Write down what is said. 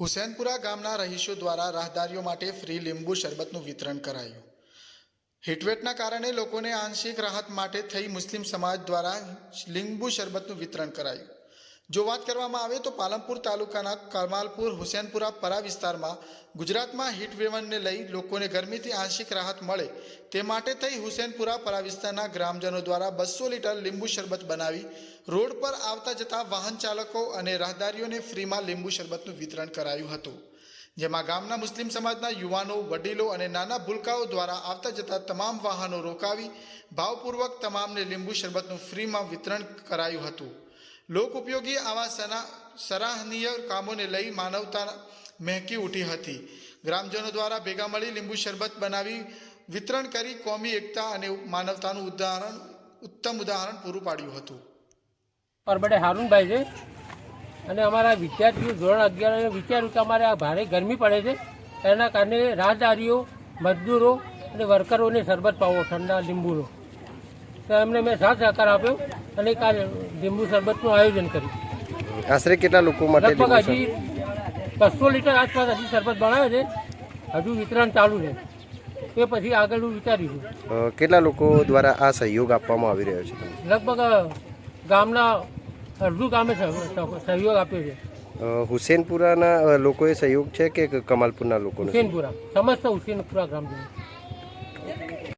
હુસેનપુરા ગામના રહીશો દ્વારા રાહદારીઓ માટે ફ્રી લીંબુ શરબતનું વિતરણ કરાયું. હીટવેટના કારણે લોકોને આંશિક રાહત માટે થઈ મુસ્લિમ સમાજ દ્વારા લીંબુ શરબતનું વિતરણ કરાયું. જો વાત કરવામાં આવે તો પાલનપુર તાલુકાના કમાલપુર હુસેનપુરા પરા વિસ્તારમાં ગુજરાતમાં હીટ વેવનને લઈ લોકોને ગરમીથી આંશિક રાહત મળે તે માટે થઈ હુસેનપુરા પરા વિસ્તારના ગ્રામજનો દ્વારા બસો લીટર લીંબુ શરબત બનાવી રોડ પર આવતા જતા વાહન ચાલકો અને રાહદારીઓને ફ્રીમાં લીંબુ શરબતનું વિતરણ કરાયું હતું. જેમાં ગામના મુસ્લિમ સમાજના યુવાનો, વડીલો અને નાના ભૂલકાઓ દ્વારા આવતા જતા તમામ વાહનો રોકાવી, ભાવપૂર્વક તમામને લીંબુ શરબતનું ફ્રીમાં વિતરણ કરાયું હતું. લોક ઉપયોગી આવા સના, સરાહનીય કામોને લઈ માનવતા મહેકી ઉઠી હતી. ગ્રામજનો દ્વારા ભેગા મળી લીંબુ શરબત બનાવી, વિતરણ કરી કોમી એકતા અને માનવતાનું ઉદાહરણ, ઉત્તમ ઉદાહરણ પૂરું પાડ્યું હતું. પરબડે હારૂનભાઈ છે. અને અમારા વિદ્યાર્થીઓ ધોરણ અગિયાર વિચાર્યું કે અમારે આ ભારે ગરમી પડે છે. એના કારણે રાહદારીઓ, મજદૂરો અને વર્કરોને શરબત પાવો, ઠંડા લીંબુનો. તો એમને મેં સાથ સહકાર આપ્યો અને કાલે લીંબુ શરબતનું આયોજન કર્યું. આશરે કેટલા લોકો માટે લગભગ હજી બસો લીટર આસપાસ હજી શરબત બનાવે છે. હજુ વિતરણ ચાલુ છે. એ પછી આગળનું વિચારીશું? કેટલા લોકો દ્વારા આ સહયોગ આપવામાં આવી રહ્યો છે? લગભગ ગામના અડધું ગામે સહ- સહ- સહયોગ આપ્યો છે. હુસેનપુરાના લોકોએ સહયોગ છે કે કમાલપુરના લોકો હુસેનપુરા. સમસ્ત હુસેનપુરા ગ્રામજનો